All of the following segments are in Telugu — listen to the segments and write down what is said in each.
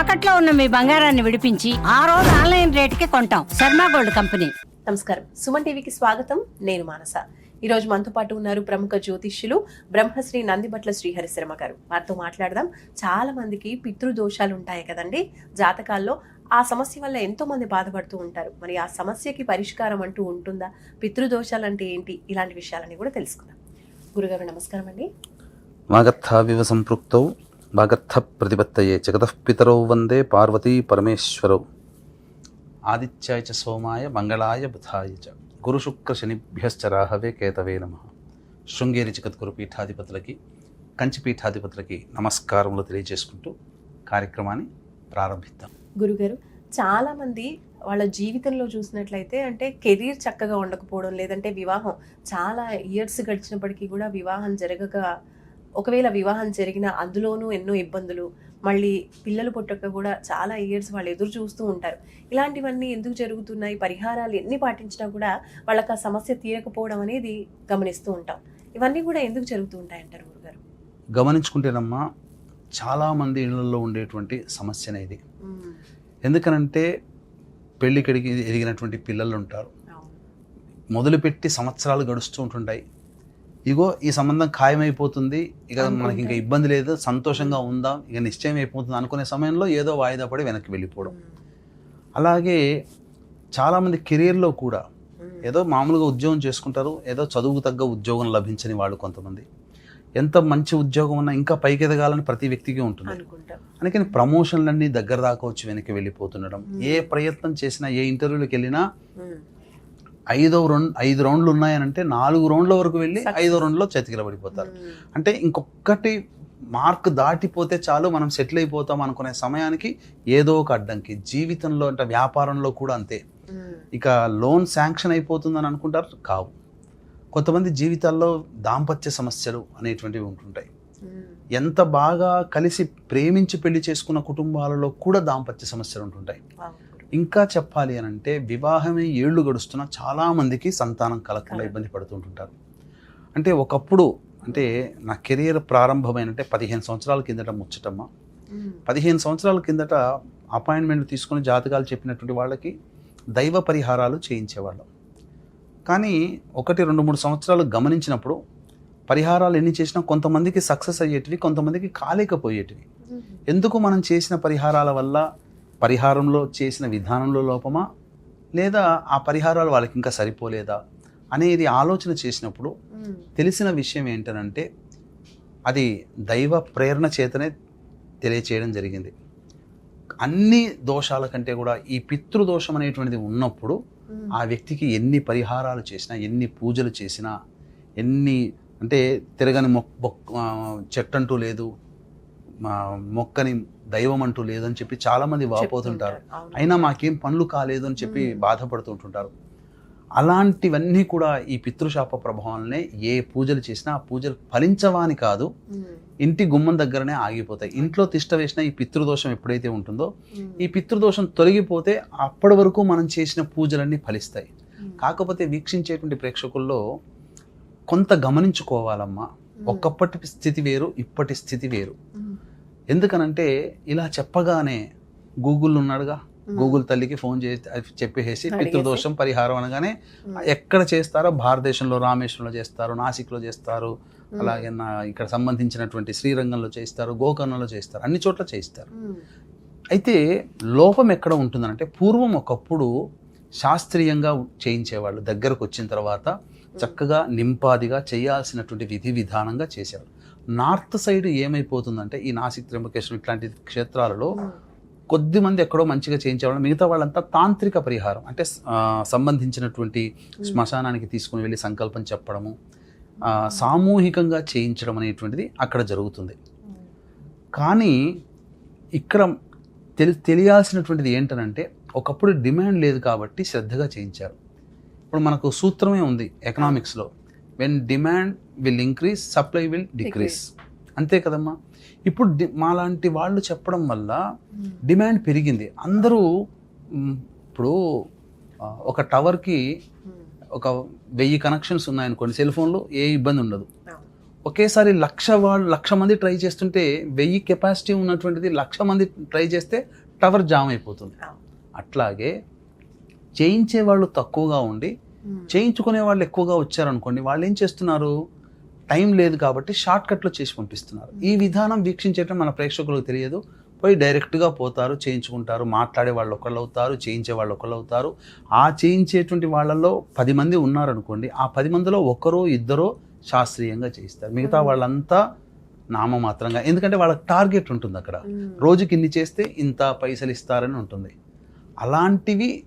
తాకట్లో ఉన్న మీ బంగారాన్ని విడిపించి ఆ రోజు ఆన్లైన్ రేటుకి కొంటాం. Sharma gold company. నమస్కారం. సుమన్ టీవీకి స్వాగతం. నేను మానస. ఈ రోజు మనతో పాటు ఉన్నారు ప్రముఖ జ్యోతిష్యులు బ్రహ్మశ్రీ నందిబట్ల శ్రీహరి శర్మ గారు. వారితో మాట్లాడదాం. చాలా మందికి పితృదోషాలు ఉంటాయి కదండి. జాతకాల్లో ఆ సమస్య వల్ల ఎంతో మంది బాధపడుతూ ఉంటారు. మరి ఆ సమస్యకి పరిష్కారం అంటూ ఉంటుందా? పితృదోషాలు అంటే ఏంటి? ఇలాంటి విషయాలని కూడా తెలుసుకుందాం. గురుగారు నమస్కారం అండి. సంపృక్తౌ వాగర్థ ప్రతిపత్తయే జగతః వందే పార్వతీ పరమేశ్వరౌ ఆదిత్యాయ చ సోమాయ మంగళాయ బుధాయ చ గురుశుక్ర శనిభ్యశ్చ రాహవే కేతవే నమ శృంగేరి జగద్గురు పీఠాధిపతులకి కంచి పీఠాధిపతులకి నమస్కారములు తెలియజేసుకుంటూ కార్యక్రమాన్ని ప్రారంభిద్దాం. గురుగారు చాలామంది వాళ్ళ జీవితంలో చూసినట్లయితే అంటే కెరీర్ చక్కగా ఉండకపోవడం లేదంటే వివాహం చాలా ఇయర్స్ గడిచినప్పటికీ కూడా వివాహం జరగక ఒకవేళ వివాహం జరిగిన అందులోనూ ఎన్నో ఇబ్బందులు మళ్ళీ పిల్లలు పుట్టక కూడా చాలా ఇయర్స్ వాళ్ళు ఎదురు చూస్తూ ఉంటారు. ఇలాంటివన్నీ ఎందుకు జరుగుతున్నాయి? పరిహారాలు ఎన్ని పాటించినా కూడా వాళ్ళకి ఆ సమస్య తీరకపోవడం అనేది గమనిస్తూ ఉంటాం. ఇవన్నీ కూడా ఎందుకు జరుగుతూ ఉంటాయి అంటారు గురుగారు? గమనించుకుంటేనమ్మా చాలామంది ఇళ్ళలో ఉండేటువంటి సమస్యనే ఇది. ఎందుకనంటే పెళ్ళికడికి ఎదిగినటువంటి పిల్లలు ఉంటారు. మొదలుపెట్టి సంవత్సరాలు గడుస్తూ ఉంటుంటాయి. ఇగో ఈ సంబంధం ఖాయమైపోతుంది. ఇక మనకి ఇంకా ఇబ్బంది లేదు. సంతోషంగా ఉందాం. ఇక నిశ్చయం అయిపోతుంది అనుకునే సమయంలో ఏదో వాయిదా పడి వెనక్కి వెళ్ళిపోవడం. అలాగే చాలామంది కెరీర్లో కూడా ఏదో మామూలుగా ఉద్యోగం చేసుకుంటారు. ఏదో చదువుకు తగ్గ ఉద్యోగం లభించని వాళ్ళు కొంతమంది. ఎంత మంచి ఉద్యోగం ఉన్నా ఇంకా పైకి ఎదగాలని ప్రతి వ్యక్తికి ఉంటుంది. అందుకని ప్రమోషన్లన్నీ దగ్గర దాకా వచ్చి వెనక్కి వెళ్ళిపోతుండడం. ఏ ప్రయత్నం చేసినా ఏ ఇంటర్వ్యూలకు వెళ్ళినా. ఐదో రౌండ్ ఐదు రౌండ్లు ఉన్నాయనంటే నాలుగు రౌండ్ల వరకు వెళ్ళి. ఐదో రౌండ్లో చతికిల పడిపోతారు ఉమ్. అంటే ఇంకొకటి మార్క్ దాటిపోతే చాలు మనం సెటిల్ అయిపోతాం అనుకునే సమయానికి ఏదో ఒక అడ్డంకి జీవితంలో అంటే వ్యాపారంలో కూడా అంతే. ఇక లోన్ శాంక్షన్ అయిపోతుందని అనుకుంటారు కావు కొంతమంది జీవితాల్లో దాంపత్య సమస్యలు అనేటువంటివి ఉంటుంటాయి. ఎంత బాగా కలిసి ప్రేమించి పెళ్ళి చేసుకున్న కుటుంబాలలో కూడా దాంపత్య సమస్యలు ఉంటుంటాయి. ఇంకా చెప్పాలి అని అంటే వివాహమే ఏళ్ళు గడుస్తున్న చాలామందికి సంతానం కలగకుండా ఇబ్బంది పడుతుంటుంటారు. అంటే ఒకప్పుడు అంటే నా కెరియర్ ప్రారంభమైనంటే పదిహేను సంవత్సరాల కిందట ముచ్చటమ్మ. పదిహేను సంవత్సరాల కిందట అపాయింట్మెంట్ తీసుకుని జాతకాలు చెప్పినటువంటి వాళ్ళకి దైవ పరిహారాలు చేయించేవాళ్ళం. కానీ ఒకటి రెండు మూడు సంవత్సరాలు గమనించినప్పుడు పరిహారాలు ఎన్ని చేసినా కొంతమందికి సక్సెస్ అయ్యేటివి కొంతమందికి కాలేకపోయేటివి. ఎందుకు మనం చేసిన పరిహారాల వల్ల పరిహారంలో చేసిన విధానంలో లోపమా లేదా ఆ పరిహారాలు వాళ్ళకి ఇంకా సరిపోలేదా అనేది ఆలోచన చేసినప్పుడు. తెలిసిన విషయం ఏంటనంటే అది దైవ ప్రేరణ చేతనే తెలియచేయడం జరిగింది అన్ని దోషాల కంటే కూడా ఈ పితృదోషం అనేటువంటిది ఉన్నప్పుడు. ఆ వ్యక్తికి ఎన్ని పరిహారాలు చేసినా ఎన్ని పూజలు చేసినా ఎన్ని అంటే తిరగని మొక్ చెట్టంటూ లేదు మా మొక్కని దైవం అంటూ లేదని చెప్పి చాలామంది వాపోతుంటారు. అయినా మాకేం పనులు కాలేదు అని చెప్పి. బాధపడుతుంటుంటారు అలాంటివన్నీ కూడా ఈ పితృశాప ప్రభావాలనే ఏ పూజలు చేసినా ఆ పూజలు ఫలించవాని కాదు. ఇంటి గుమ్మం దగ్గరనే ఆగిపోతాయి ఇంట్లో తిష్ట వేసిన ఈ పితృదోషం ఎప్పుడైతే ఉంటుందో. ఈ పితృదోషం తొలగిపోతే అప్పటి వరకు మనం చేసిన పూజలన్నీ ఫలిస్తాయి. కాకపోతే వీక్షించేటువంటి ప్రేక్షకుల్లో కొంత గమనించుకోవాలమ్మా ఒకప్పటి స్థితి వేరు ఇప్పటి స్థితి వేరు. ఎందుకనంటే ఇలా చెప్పగానే గూగుల్ ఉన్నాడుగా. గూగుల్ తల్లికి ఫోన్ చేసి చెప్పేసి. పితృదోషం పరిహారం అనగానే. ఎక్కడ చేస్తారో భారతదేశంలో రామేశ్వరంలో చేస్తారు నాసిక్లో చేస్తారు. అలాగే నా ఇక్కడ సంబంధించినటువంటి శ్రీరంగంలో చేస్తారు గోకర్ణంలో చేస్తారు అన్ని చోట్ల చేస్తారు. అయితే లోపం ఎక్కడ ఉంటుందంటే పూర్వం ఒకప్పుడు శాస్త్రీయంగా చేయించేవాళ్ళు దగ్గరకు వచ్చిన తర్వాత చక్కగా నింపాదిగా చేయాల్సినటువంటి విధి విధానంగా చేశారు నార్త్ సైడ్ ఏమైపోతుందంటే ఈ నాసిక్ త్రంబకేశ్వరం ఇట్లాంటి క్షేత్రాలలో. కొద్ది మంది ఎక్కడో మంచిగా చేయించేవాళ్ళు మిగతా వాళ్ళంతా తాంత్రిక పరిహారం అంటే సంబంధించినటువంటి శ్మశానానికి తీసుకుని వెళ్ళి సంకల్పం చెప్పడము సామూహికంగా చేయించడం అనేటువంటిది అక్కడ జరుగుతుంది. కానీ ఇక్కడ తెలి తెలియాల్సినటువంటిది ఏంటనంటే ఒకప్పుడు డిమాండ్ లేదు కాబట్టి శ్రద్ధగా చేయించారు ఇప్పుడు మనకు సూత్రమే ఉంది ఎకనామిక్స్లో when demand will increase supply will decrease అంతే కదమ్మా ఇప్పుడు మాలాంటి వాళ్ళు చెప్పడం వల్ల. డిమాండ్ పెరిగింది అందరూ ఇప్పుడు ఒక టవర్కి ఉమ్. ఒక వెయ్యి కనెక్షన్స్ ఉన్నాయనుకోండి సెల్ ఫోన్లో ఏ ఇబ్బంది ఉండదు. ఒకేసారి లక్ష వాళ్ళు లక్ష మంది ట్రై చేస్తుంటే వెయ్యి కెపాసిటీ ఉన్నటువంటిది లక్ష మంది ట్రై చేస్తే టవర్ జామ్ అయిపోతుంది. అట్లాగే చేయించే వాళ్ళు తక్కువగా ఉండి. చేయించుకునే వాళ్ళు ఎక్కువగా వచ్చారనుకోండి వాళ్ళు ఏం చేస్తున్నారు? టైం లేదు కాబట్టి షార్ట్ కట్లో చేసి పంపిస్తున్నారు. ఈ విధానం వీక్షించటం మన ప్రేక్షకులకు తెలియదు. పోయి డైరెక్ట్గా పోతారు చేయించుకుంటారు మాట్లాడే వాళ్ళు ఒకళ్ళు అవుతారు చేయించే వాళ్ళు ఒకళ్ళు అవుతారు. ఆ చేయించేటువంటి వాళ్ళల్లో పది మంది ఉన్నారనుకోండి ఆ పది మందిలో ఒకరో ఇద్దరో శాస్త్రీయంగా చేయిస్తారు. మిగతా వాళ్ళంతా నామమాత్రంగా ఎందుకంటే వాళ్ళకి టార్గెట్ ఉంటుంది అక్కడ. ఉమ్. రోజుకి ఇన్ని చేస్తే ఇంత పైసలు ఇస్తారని ఉంటుంది. అలాంటివి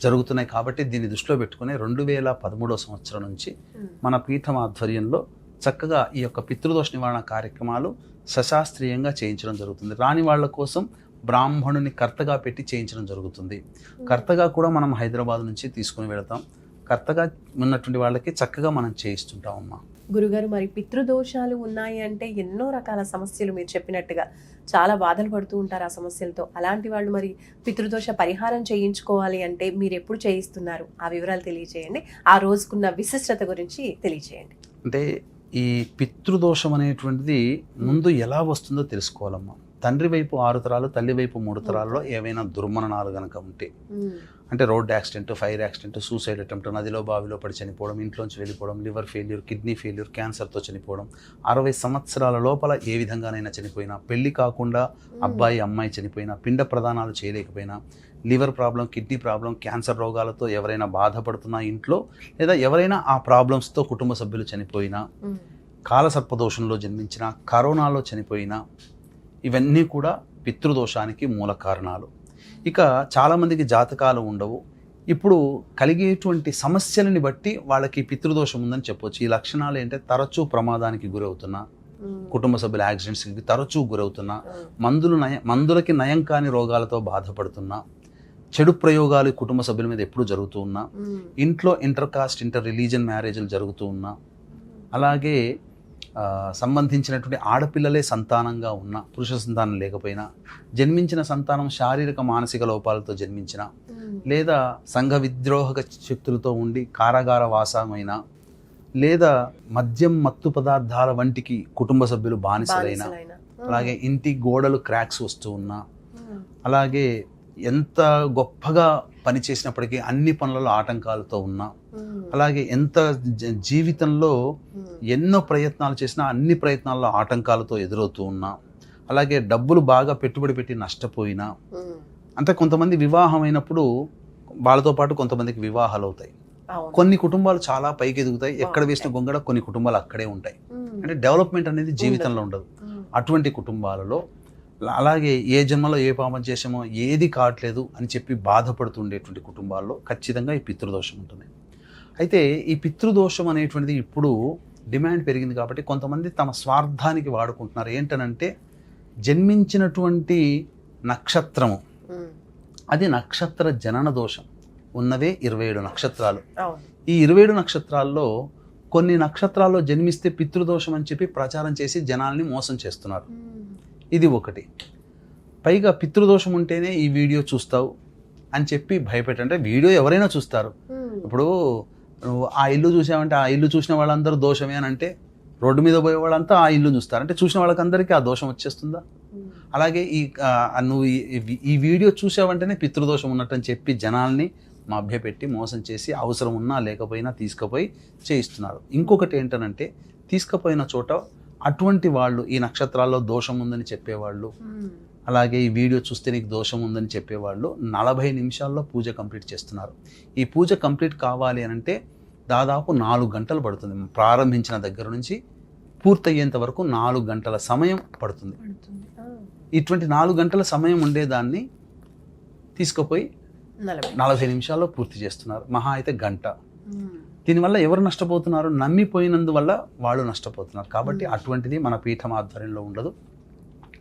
జరుగుతున్నాయి కాబట్టి దీన్ని దృష్టిలో పెట్టుకుని రెండు వేల పదమూడవ సంవత్సరం నుంచి ఉమ్. మన పీఠం ఆధ్వర్యంలో చక్కగా ఈ యొక్క పితృదోష నివారణ కార్యక్రమాలు సశాస్త్రీయంగా చేయించడం జరుగుతుంది. రాని వాళ్ళ కోసం బ్రాహ్మణుని కర్తగా పెట్టి చేయించడం జరుగుతుంది. కర్తగా కూడా మనం హైదరాబాద్ నుంచి తీసుకుని వెళతాం. కర్తగా ఉన్నటువంటి వాళ్ళకి చక్కగా మనం చేయిస్తుంటాం అమ్మా గురుగారు మరి పితృదోషాలు ఉన్నాయి అంటే ఎన్నో రకాల సమస్యలు మీరు చెప్పినట్టుగా చాలా బాధలు పడుతూ ఉంటారు ఆ సమస్యలతో. అలాంటి వాళ్ళు మరి పితృదోష పరిహారం చేయించుకోవాలి అంటే మీరు ఎప్పుడు చేయిస్తున్నారు? ఆ వివరాలు తెలియచేయండి. ఆ రోజుకున్న విశిష్టత గురించి తెలియచేయండి. అంటే ఈ పితృదోషం అనేటువంటిది ముందు ఎలా వస్తుందో తెలుసుకోవాలమ్మా. తండ్రి వైపు ఆరు తరాలు తల్లి వైపు మూడు తరాల్లో ఏవైనా దుర్మరణాలు కనుక ఉంటే. అంటే road accident fire accident suicide attempt నదిలో బావిలో పడి చనిపోవడం ఇంట్లోంచి వెళ్ళిపోవడం లివర్ ఫెయిల్యూర్ కిడ్నీ ఫెయిల్యూర్ క్యాన్సర్తో చనిపోవడం అరవై సంవత్సరాల లోపల ఏ విధంగానైనా చనిపోయినా పెళ్ళి కాకుండా అబ్బాయి అమ్మాయి చనిపోయినా పిండ ప్రదానాలు చేయలేకపోయినా liver problem kidney problem cancer రోగాలతో ఎవరైనా బాధపడుతున్నా ఇంట్లో లేదా ఎవరైనా ఆ ప్రాబ్లమ్స్తో కుటుంబ సభ్యులు చనిపోయినా. కాలసర్పదోషంలో జన్మించిన కరోనాలో చనిపోయిన ఇవన్నీ కూడా పితృదోషానికి మూల కారణాలు ఇక చాలామందికి జాతకాలు ఉండవు ఇప్పుడు కలిగేటువంటి సమస్యలని బట్టి వాళ్ళకి పితృదోషం ఉందని చెప్పొచ్చు ఈ లక్షణాలు ఏంటంటే తరచూ ప్రమాదానికి గురవుతున్నా. కుటుంబ సభ్యుల యాక్సిడెంట్స్కి తరచూ గురవుతున్నా. మందులు నయ మందులకి నయం కాని రోగాలతో బాధపడుతున్నా చెడు ప్రయోగాలు కుటుంబ సభ్యుల మీద ఎప్పుడు జరుగుతూ ఉన్నా. ఇంట్లో ఇంటర్ కాస్ట్ ఇంటర్ రిలీజన్ మ్యారేజ్లు జరుగుతూ ఉన్నా అలాగే సంబంధించినటువంటి ఆడపిల్లలే సంతానంగా ఉన్న పురుష సంతానం లేకపోయినా జన్మించిన సంతానం శారీరక మానసిక లోపాలతో జన్మించిన ఉమ్. లేదా సంఘ విద్రోహక శక్తులతో ఉండి కారాగార వాసమైన లేదా మద్యం మత్తు పదార్థాల వంటికి కుటుంబ సభ్యులు బానిసలైన. ఉమ్. అలాగే ఇంటి గోడలు క్రాక్స్ వస్తూ ఉన్నా ఉమ్. అలాగే ఎంత గొప్పగా పనిచేసినప్పటికీ అన్ని పనులలో ఆటంకాలతో ఉన్నా. అలాగే ఎంత జీవితంలో ఉమ్. ఎన్నో ప్రయత్నాలు చేసినా అన్ని ప్రయత్నాల్లో ఆటంకాలతో ఎదురవుతూ ఉన్నా అలాగే డబ్బులు బాగా పెట్టుబడి పెట్టి నష్టపోయినా ఉమ్. అంటే కొంతమంది వివాహం అయినప్పుడు వాళ్ళతో పాటు కొంతమందికి వివాహాలు అవుతాయి. కొన్ని కుటుంబాలు చాలా పైకి ఎదుగుతాయి ఎక్కడ వేసిన గొంగడ కొన్ని కుటుంబాలు అక్కడే ఉంటాయి. అంటే డెవలప్మెంట్ అనేది జీవితంలో ఉండదు. అటువంటి కుటుంబాలలో అలాగే ఏ జన్మలో ఏ పాపం చేసామో ఏది కావట్లేదు అని చెప్పి బాధపడుతుండేటువంటి కుటుంబాల్లో ఖచ్చితంగా ఈ పితృదోషం ఉంటుంది అయితే ఈ పితృదోషం అనేటువంటిది ఇప్పుడు డిమాండ్ పెరిగింది కాబట్టి కొంతమంది తమ స్వార్థానికి వాడుకుంటున్నారు ఏంటనంటే జన్మించినటువంటి నక్షత్రము. అది నక్షత్ర జనన దోషం ఉన్నవే ఇరవై ఏడు నక్షత్రాలు. ఈ ఇరవై ఏడు నక్షత్రాల్లో కొన్ని నక్షత్రాల్లో జన్మిస్తే పితృదోషం అని చెప్పి ప్రచారం చేసి జనాల్ని మోసం చేస్తున్నారు. ఇది ఒకటి పైగా పితృదోషం ఉంటేనే ఈ వీడియో చూస్తావు అని చెప్పి భయపెట్టంటే వీడియో ఎవరైనా చూస్తారు. ఇప్పుడు నువ్వు ఆ ఇల్లు చూసావంటే ఆ ఇల్లు చూసిన వాళ్ళందరూ దోషమే అని అంటే రోడ్డు మీద పోయే వాళ్ళంతా ఆ ఇల్లు చూస్తారు అంటే చూసిన వాళ్ళకందరికీ ఆ దోషం వచ్చేస్తుందా. అలాగే ఈ నువ్వు ఈ- వీడియో చూసావంటేనే పితృదోషం ఉన్నట్టని చెప్పి జనాల్ని మభ్యపెట్టి మోసం చేసి అవసరం ఉన్నా లేకపోయినా తీసుకుపోయి చేయిస్తున్నారు ఇంకొకటి ఏంటనంటే తీసుకుపోయిన చోట అటువంటి వాళ్ళు ఈ నక్షత్రాల్లో దోషం ఉందని చెప్పేవాళ్ళు. అలాగే ఈ వీడియో చూస్తే నీకు దోషం ఉందని చెప్పేవాళ్ళు నలభై నిమిషాల్లో పూజ కంప్లీట్ చేస్తున్నారు. ఈ పూజ కంప్లీట్ కావాలి అని అంటే దాదాపు నాలుగు గంటలు పడుతుంది. ప్రారంభించిన దగ్గర నుంచి పూర్తయ్యేంత వరకు నాలుగు గంటల సమయం పడుతుంది. ఇటువంటి నాలుగు గంటల సమయం ఉండేదాన్ని తీసుకుపోయి నలభై నిమిషాల్లో పూర్తి చేస్తున్నారు. మహా అయితే గంట. దీనివల్ల ఎవరు నష్టపోతున్నారు? నమ్మిపోయినందువల్ల వాళ్ళు నష్టపోతున్నారు. కాబట్టి అటువంటిది మన పీఠం ఆధ్వర్యంలో ఉండదు.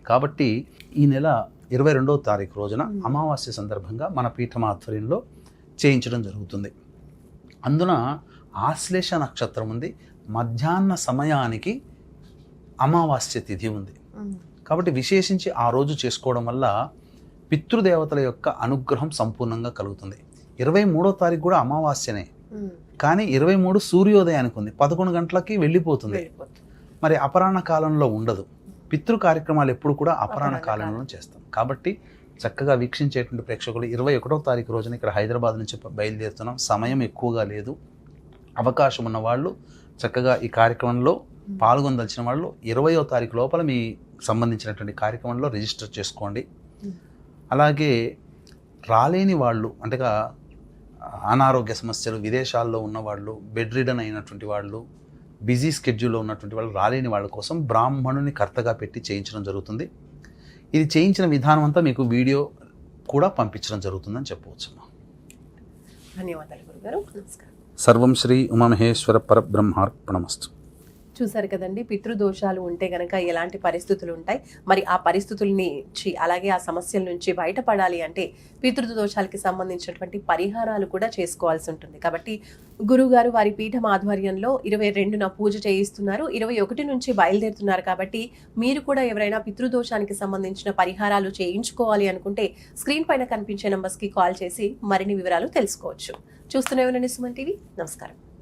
కాబట్టి ఈ నెల ఇరవై రెండవ తారీఖు రోజున అమావాస్య సందర్భంగా మన పీఠం ఆధ్వర్యంలో చేయించడం జరుగుతుంది. అందున ఆశ్లేష నక్షత్రం ఉంది. మధ్యాహ్న సమయానికి అమావాస్య తిథి ఉంది. కాబట్టి విశేషించి ఆ రోజు చేసుకోవడం వల్ల పితృదేవతల యొక్క అనుగ్రహం సంపూర్ణంగా కలుగుతుంది. ఇరవై మూడో తారీఖు కూడా అమావాస్యనే. కానీ ఇరవై మూడు సూర్యోదయానికి ఉంది. పదకొండు గంటలకి వెళ్ళిపోతుంది. వెళ్ళిపోతుంది. మరి అపరాహ్న కాలంలో ఉండదు. పితృ కార్యక్రమాలు ఎప్పుడు కూడా అపరాహ్న అపరాహ్న కాలంలో చేస్తాం. కాబట్టి చక్కగా వీక్షించేటువంటి ప్రేక్షకులు ఇరవై ఒకటో తారీఖు రోజున ఇక్కడ హైదరాబాద్ నుంచి బయలుదేరుతున్నాం. సమయం ఎక్కువగా లేదు. అవకాశం ఉన్న వాళ్ళు చక్కగా ఈ కార్యక్రమంలో పాల్గొనదలిచిన వాళ్ళు ఇరవయో తారీఖు లోపల మీ సంబంధించినటువంటి కార్యక్రమంలో రిజిస్టర్ చేసుకోండి. అలాగే రాలేని వాళ్ళు అంటేగా అనారోగ్య సమస్యలు విదేశాల్లో ఉన్న వాళ్ళు బెడ్ రిడన్ అయినటువంటి వాళ్ళు బిజీ స్కెడ్యూల్లో ఉన్నటువంటి వాళ్ళు రాలేని వాళ్ళ కోసం బ్రాహ్మణుని కర్తగా పెట్టి చేయించడం జరుగుతుంది. ఇది చేయించిన విధానం అంతా మీకు వీడియో కూడా పంపించడం జరుగుతుందని చెప్పవచ్చు ధన్యవాదాలు గురుగారు. నమస్కారం. సర్వం శ్రీ ఉమామహేశ్వర పరబ్రహ్మార్పణమస్తు. చూసారు కదండి పితృదోషాలు ఉంటే గనక ఎలాంటి పరిస్థితులు ఉంటాయి మరి ఆ పరిస్థితుల నుంచి అలాగే ఆ సమస్యల నుంచి బయటపడాలి అంటే పితృదోషాలకి సంబంధించినటువంటి పరిహారాలు కూడా చేసుకోవాల్సి ఉంటుంది. కాబట్టి గురుగారు వారి పీఠం ఆధ్వర్యంలో ఇరవై రెండున పూజ చేయిస్తున్నారు. ఇరవై ఒకటి నుంచి బయలుదేరుతున్నారు కాబట్టి మీరు కూడా ఎవరైనా పితృదోషానికి సంబంధించిన పరిహారాలు చేయించుకోవాలి అనుకుంటే స్క్రీన్ పైన కనిపించే నంబర్స్కి కాల్ చేసి మరిన్ని వివరాలు తెలుసుకోవచ్చు. చూస్తూనే ఉండండి సుమన్ టీవీ. నమస్కారం.